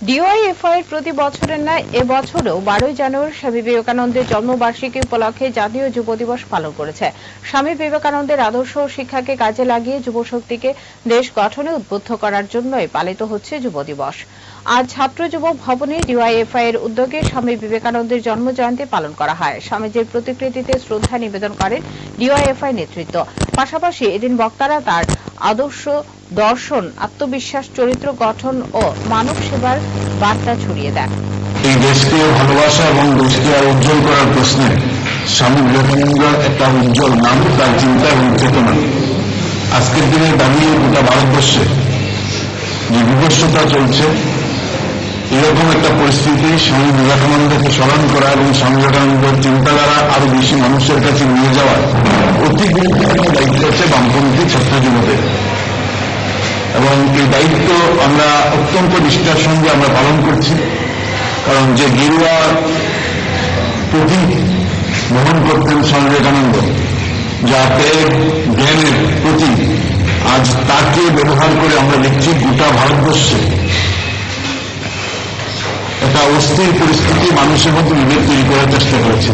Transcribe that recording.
DYFI প্রতি বছরের ন্যায় এবছরও বারোই জানুয়ারি স্বামী বিবেকানন্দের জন্মবার্ষিকী উপলক্ষে জাতীয় যুব দিবস পালন করেছে। স্বামী বিবেকানন্দের আদর্শ ও শিক্ষাকে কাজে লাগিয়ে যুব শক্তিকে দেশ গঠনে উদ্বুদ্ধ করার জন্যই পালিত হচ্ছে যুব দিবস। আজ ছাত্র যুব ভবনে ডিওয়াইএফআই এর উদ্যোগে স্বামী বিবেকানন্দের জন্মজয়ন্তী পালন করা হয়। স্বামীজির প্রতিকৃতিতে শ্রদ্ধা নিবেদন করেন ডিওয়াইএফআই নেতৃত্ব। পাশাপাশি এদিন বক্তারা তার আদর্শ, দর্শন, আত্মবিশ্বাস, চরিত্র গঠন ও মানব সেবার বার্তা ছড়িয়ে দেন। এই দেশকে ভালোবাসা এবং দেশকে উজ্জ্বল করার প্রশ্নে স্বামী বিবেকানন্দ একটা উজ্জ্বল নাম তার চিন্তা এবং চেতনা। আজকের দিনে দাঁড়িয়ে গোটা ভারতবর্ষে যে বিভৎসতা চলছে, এরকম একটা পরিস্থিতি স্বামী বিবেকানন্দকে স্মরণ করা এবং স্বামী বিবেকানন্দের চিন্তাধারা আরও বেশি মানুষের কাছে নিয়ে যাওয়া অতি দায়িত্ব আমরা অত্যন্ত নিষ্ঠার সঙ্গে আমরা পালন করছি। কারণ যে গেরুয়া প্রতীক বহন করতেন স্বামী বিবেকানন্দ যা ত্যাগ জ্ঞানের প্রতীক, আজ তাকে ব্যবহার করে আমরা দেখছি গোটা ভারতবর্ষে। একটা অস্থির পরিস্থিতি মানুষের মধ্যে নিজের তৈরি করার চেষ্টা করেছে